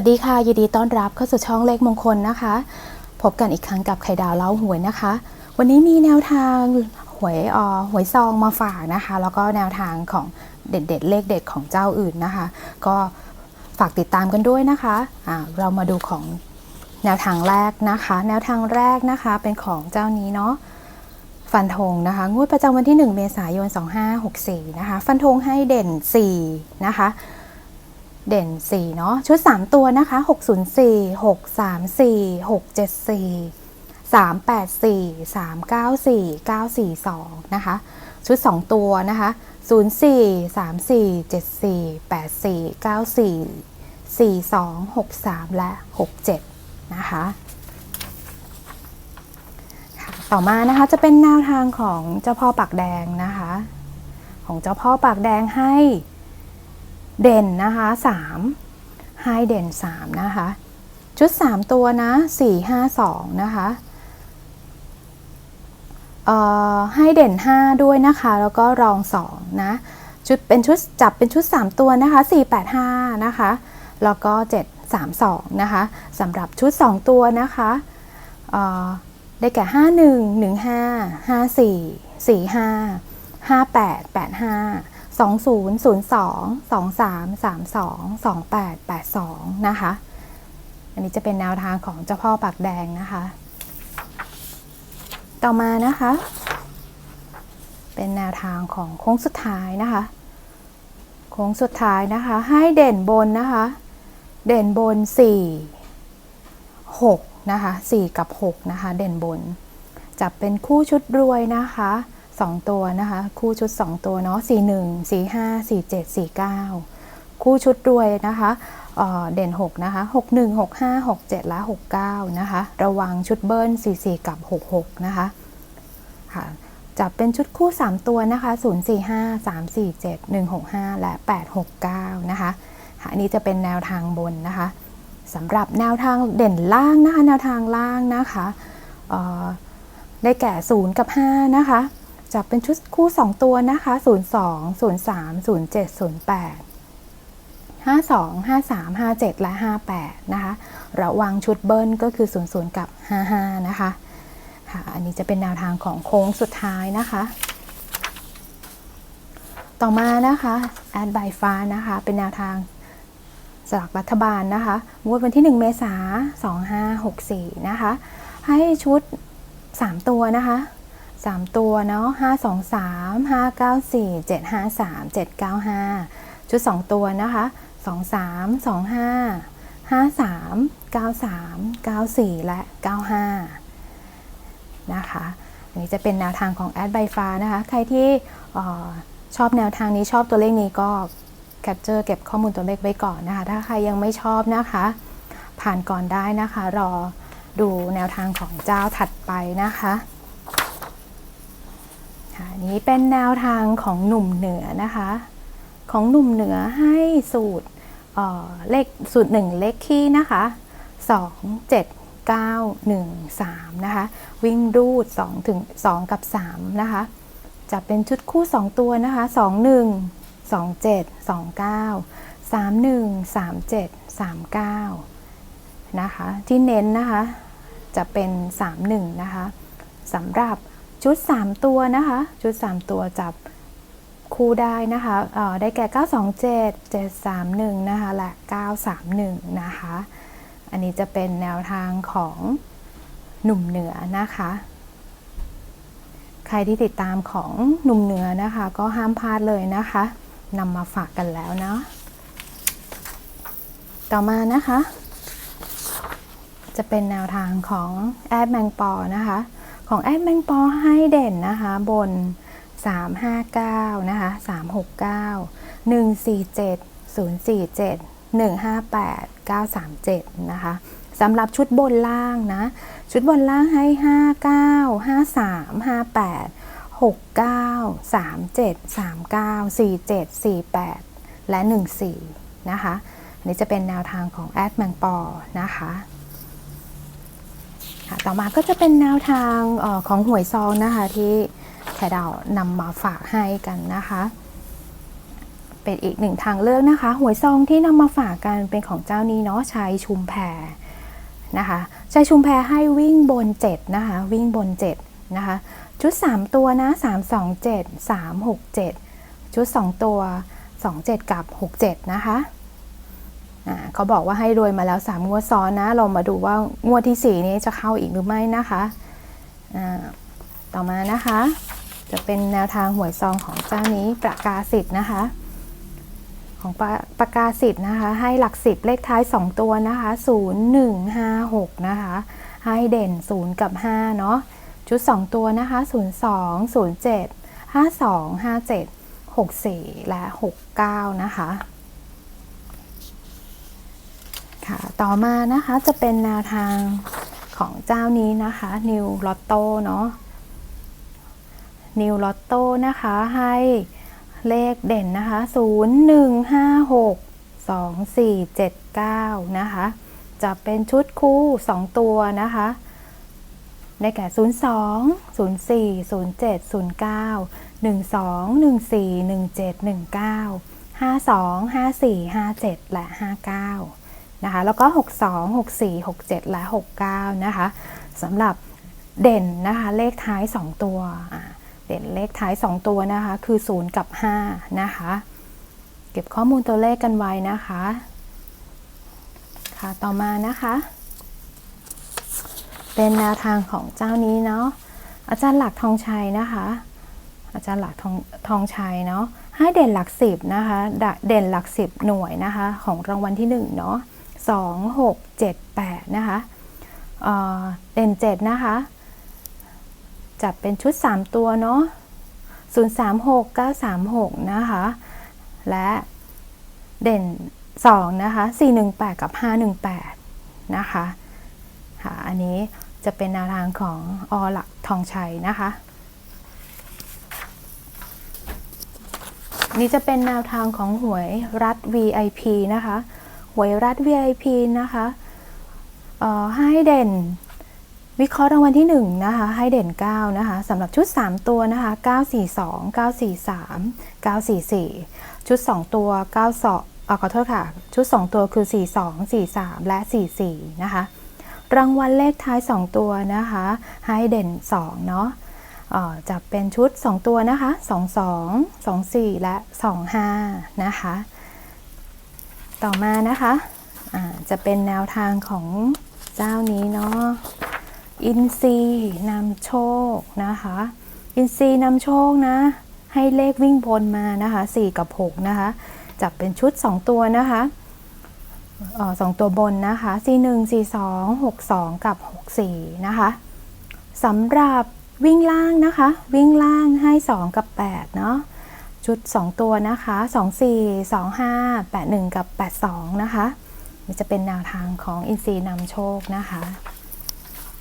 วัสดีค่ะ ยินดีต้อนรับเข้าสู่ช่องเลขมงคลนะคะ พบกันอีกครั้งกับไข่ดาวเล่าหวยนะคะ วันนี้มีแนวทางหวยออหวยซองมาฝากนะคะ แล้วก็แนวทางของเด็ดๆเลขเด็ดของเจ้าอื่นนะคะ ก็ฝากติดตามกันด้วยนะคะะเรามาดูของแนวทางแรกนะคะ แนวทางแรกนะคะเป็นของเจ้านี้เนาะฟันธงนะคะงวดประจำวันที่ 1 เมษายน 2564 นะคะ ฟันธงให้เด่น 4 นะคะ เด่น 4 เนาะชุด 3 ตัวนะคะ 604 634 674 384 394 942 นะคะ ชุด 2 ตัวนะคะ 04 34 74 84 94 42 63 และ 67 นะคะต่อมานะคะจะเป็นแนวทางของเจ้าพ่อปากแดงนะคะ ของเจ้าพ่อปากแดงให้ เด่นนะคะ3ให้เด่น 3 นะคะ ชุด 3 ตัวนะ 4 5 2 นะคะเอ่อให้เด่น 5 ด้วยนะคะ แล้วก็รอง 2 นะ ชุดเป็นชุดจับเป็นชุด 3 ตัวนะคะ 485 นะคะ แล้วก็ 732 นะคะสำหรับชุด 2 ตัวนะคะเอ่อได้แก่ 51 15 54 45 58 85 20 02 23 32 28 82 นะคะ อันนี้จะเป็นแนวทางของเจ้าพ่อปากแดงนะคะ ต่อมานะคะ เป็นแนวทางของโค้งสุดท้ายนะคะ โค้งสุดท้ายนะคะ ให้เด่นบนนะคะ เด่นบน 4 6 นะคะ 4 กับ 6 นะคะ เด่นบน จับเป็นคู่ชุดรวยนะคะ 2 ตัวนะคะ คู่ชุด 2 ตัวเนาะ41 45 47 49 คู่ชุดรวยนะคะเเด่น 6 นะคะ 61 65 67 และ 69 นะคะ ระวังชุดเบิ้ล 44 กับ 66 นะคะค่ะจับเป็นชุดคู่ 3 ตัวนะคะ 045 347 165 และ 869 นะคะค่ะอันนี้จะเป็นแนวทางบนนะคะสำหรับแนวทางเด่นล่างนะคะ แนวทางล่างนะคะได้แก่ 0 กับ 5 นะคะ จับเป็นชุดคู่ 2 ตัวนะคะ 02 03 07 08 52 53 57 และ 58 นะคะ ระวังชุดเบิ้ลก็คือ 00 กับ 55 นะคะ ค่ะ อันนี้จะเป็นแนวทางของโค้งสุดท้ายนะคะ ต่อมานะคะแอดบายฟ้านะคะ เป็นแนวทางสลากรัฐบาลนะคะงวดวันที่ 1 เมษายน2564 นะคะ ให้ชุด 3 ตัวนะคะ 3 ตัวเนาะ523 594 753 795 ชุด 2 ตัวนะคะ 23 25 53 93 94 และ 95 นะคะอันนี้จะเป็นแนวทางของแอดไบฟ้านะคะ ใครที่ออชอบแนวทางนี้ชอบตัวเลขนี้ก็แคปเจอร์เก็บข้อมูลตัวเลขไว้ก่อนนะคะ ถ้าใครยังไม่ชอบนะคะ ผ่านก่อนได้นะคะ รอดูแนวทางของเจ้าถัดไปนะคะ นี้เป็นแนวทางของหนุ่มเหนือนะคะ ของหนุ่มเหนือให้สูตรเเลขสูตร 1 เลขคี่นะคะ2 7 9 1 3นะคะ วิ่งรูด2ถึง2กับ3นะคะ จะเป็นชุดคู่ 2 ตัวนะคะ 2 1 2 7 2 9 3 1 3 7 3 9นะคะ ที่เน้นนะคะ จะเป็น 3 1 นะคะสำหรับ ชุด 3 ตัวนะคะ ชุด 3 ตัวจับคู่ได้นะคะได้แก่ 927 731 นะคะ และ 931 นะคะ อันนี้จะเป็นแนวทางของหนุ่มเหนือนะคะ ใครที่ติดตามของหนุ่มเหนือนะคะ ก็ห้ามพลาดเลยนะคะนำมาฝากกันแล้วเนาะต่อมานะคะ จะเป็นแนวทางของแอดแมงปอนะคะ ของแอดแมงปอให้เด่นนะคะบน 359 นะคะ 369 147 047 158 937 นะคะสำหรับชุดบนล่างนะ ชุดบนล่างให้ 59 53 58 69 37 39 47 48 และ 14 นะคะ อันนี้จะเป็นแนวทางของแอดแมงปอนะคะ ค่ะต่อมาก็จะเป็นแนวทางออของหวยซองนะคะที่แคดาวนำมาฝากให้กันนะคะ เป็นอีกหนึ่งทางเลือกนะคะ หวยซองที่นำมาฝากกันเป็นของเจ้านี้เนาะชัยชุมแพนะคะชัยชุมแพให้วิ่งบน 7 นะคะ วิ่งบน 7 นะคะ ชุด 3 ตัวนะ 3 2 7 3 6 7 ชุด 2 ตัว 2 7 กับ 6 7 นะคะ เขาบอกว่าให้รวยมาแล้ว 3 งวดซ้อนนะ เรามาดูว่างวดที่ 4 นี้จะเข้าอีกหรือไม่นะคะต่อมานะคะ จะเป็นแนวทางหวยซองของเจ้านี้ประกาศสิทธ์นะคะ ของปะประกาศสิทธิ์นะคะ ให้หลักสิบเลขท้าย 2 ตัวนะคะ 0 1 5 6 นะคะ ให้เด่น 0 กับ 5 เนาะชุด 2 ตัวนะคะ 02 07 52 57 64 และ 69 นะคะ ค่ะ ต่อมานะคะจะเป็นแนวทางของเจ้านี้นะคะ New Lotto เนาะ New Lotto นะคะให้เลขเด่นนะคะ0 1 5 6 2 4 7 9นะคะจะเป็นชุดคู่ 2 ตัวนะคะได้แก่ 0 2 0 4 0 7 0 9 1 2 1 4 1 7 1 9 5 2 5 4 5 7 และ 59 นะคะแล้วก็ 62 64 67 และ 69 นะคะสำหรับเด่นนะคะเลขท้าย 2 ตัว เด่นเลขท้าย 2 ตัวนะคะคือ 0 กับ 5 นะคะ เก็บข้อมูลตัวเลขกันไว้นะคะ ค่ะต่อมานะคะ เป็นแนวทางของเจ้านี้เนาะอาจารย์หลักทองชัยนะคะ อาจารย์หลักทองทองชัยเนาะให้เด่นหลักสิบนะคะดะเด่นหลักสิบหน่วยนะคะ ของรางวัลที่หนึ่งเนาะ สองหกเจ็ดแปดนะคะเเด่นเจ็ดนะคะ จัดเป็นชุด 3 ตัวเนาะ036 936 นะคะ และเด่น 2 นะคะ 418 กับ 518 นะคะค่ะอันนี้จะเป็นแนวทางของอหลักทองชัยนะคะนี่จะเป็นแนวทางของหวยรัฐ VIP นะคะ วยรัฐ VIP นะคะให้เด่น วิเคราะห์รางวัลที่1นะคะให้เด่น 9 นะคะสำหรับชุด 3 ตัวนะคะ 942 943 944 ชุด 2 ตัว 92อ่าขอโทษค่ะ ชุด 2 ตัวคือ 42 43 และ 44 นะคะ รางวัลเลขท้าย 2 ตัวนะคะให้เด่น 2 เนาะจะเป็นชุด 2 ตัวนะคะ 22 24 และ 25 นะคะ ต่อมานะคะจะเป็นแนวทางของเจ้านี้เนาะอินซีนำโชคนะคะ อินซีนำโชคนะ ให้เลขวิ่งบนมานะคะ 4 กับ 6 นะคะ จับเป็นชุด 2 ตัวนะคะออสองตัวบนนะคะ C1 C2 62 กับ 64 นะคะสำหรับวิ่งล่างนะคะ วิ่งล่างให้ 2 กับ 8 เนาะ ชุด 2 ตัวนะคะ 24 25 81 กับ 82 นะคะนี่จะเป็นแนวทางของอินซีย์นำโชคนะคะ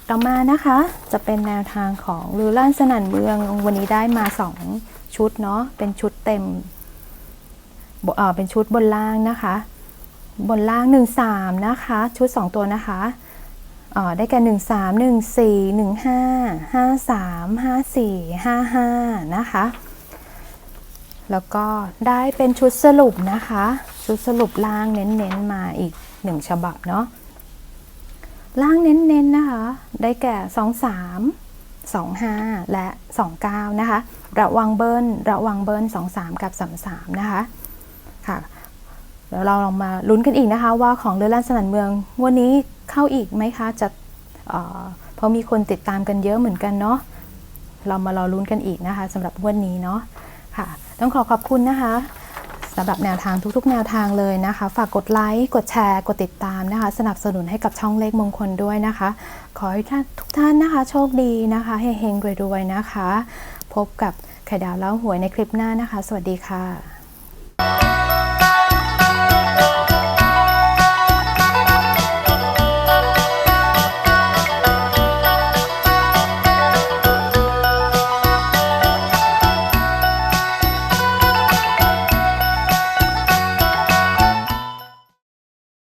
ต่อมานะคะจะเป็นแนวทางของลือลั่นสนันเมืองวันนี้ได้มา 2 ชุดเนาะเป็นชุดเต็มเป็นชุดบนล่างนะคะ บนล่าง 1 3 นะคะ ชุด 2 ตัวนะคะอ่อได้แก่ 1 3 1 4 1 5 5 3 5 4 5 5 นะคะ แล้วก็ได้เป็นชุดสรุปนะคะ ชุดสรุปล่างเน้นๆมาอีก1ฉบับเนาะล่างเน้นๆนะคะ ได้แก่ 2 3 2 5 และ 29 นะคะ ระวังเบิ้ลระวังเบิ้ล2 3 กับ 3 3 นะคะ ค่ะเดี๋ยวเราลองมาลุ้นกันอีกนะคะ ว่าของเรือลั่นสนันเมืองงวันนี้เข้าอีกไหมคะจะเพราะมีคนติดตามกันเยอะเหมือนกันเนาะเรามารอลุ้นกันอีกนะคะสำหรับงวันนี้เนาะ ค่ะ ต้องขอขอบคุณนะคะสำหรับแนวทางทุกๆ แนวทางเลยนะคะ ฝากกดไลค์กดแชร์กดติดตามนะคะ สนับสนุนให้กับช่องเลขมงคลด้วยนะคะ ขอให้ท่านทุกท่านนะคะ โชคดีนะคะเฮงๆรวยๆนะคะ พบกับไข่ดาวเล่าหวยในคลิปหน้านะคะ สวัสดีค่ะ